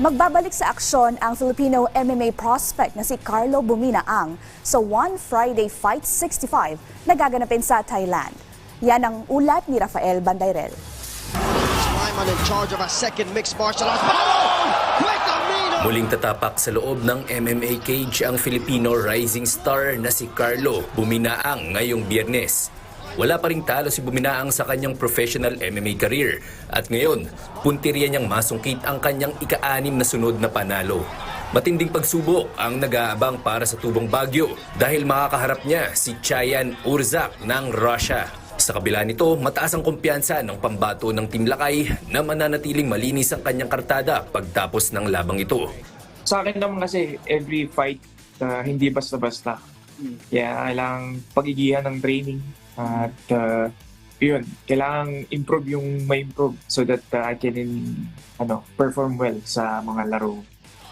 Magbabalik sa aksyon ang Filipino MMA prospect na si Carlo Buminaang sa One Friday Fight 65 na gaganapin sa Thailand. Yan ang ulat ni Rafael Bandayrel. Lyman in charge of a second mixed martial arts. Battle! Quick Amino! Muling tatapak sa loob ng MMA cage ang Filipino rising star na si Carlo Buminaang ngayong biyernes. Wala pa ring talo si Buminaang sa kanyang professional MMA career at ngayon, puntirya niyang masungkit ang kanyang ika-anim na sunod na panalo. Matinding pagsubok ang nag-aabang para sa tubong Bagyo dahil makakaharap niya si Chayan Urzak ng Russia. Sa kabila nito, mataas ang kumpiyansa ng pambato ng Team Lakay na mananatiling malinis ang kanyang kartada pagtapos ng labang ito. sa akin naman kasi every fight uh, hindi basta-basta. Kaya kailangang pagigihan ng training at uh, yun, kailangang improve yung may improve so that uh, I can ano, perform well sa mga laro.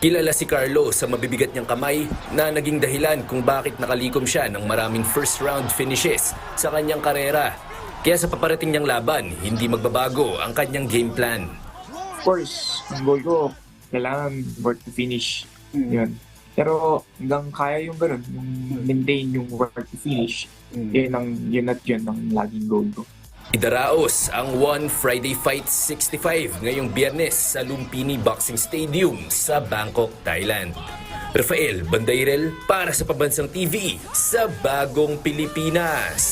Kilala si Carlo sa mabibigat niyang kamay na naging dahilan kung bakit nakalikom siya ng maraming first round finishes sa kanyang karera. Kaya sa paparating niyang laban, hindi magbabago ang kanyang game plan. Of course, ang goal ko, kailangan work to finish. Yun. Pero hanggang kaya yung ganun, yung maintain yung work to finish, yun, ang, yun at yun ang laging goal ko. Idaraos ang One Friday Fight 65 ngayong biyernes sa Lumpini Boxing Stadium sa Bangkok, Thailand. Rafael Bandairel para sa Pabansang TV sa Bagong Pilipinas.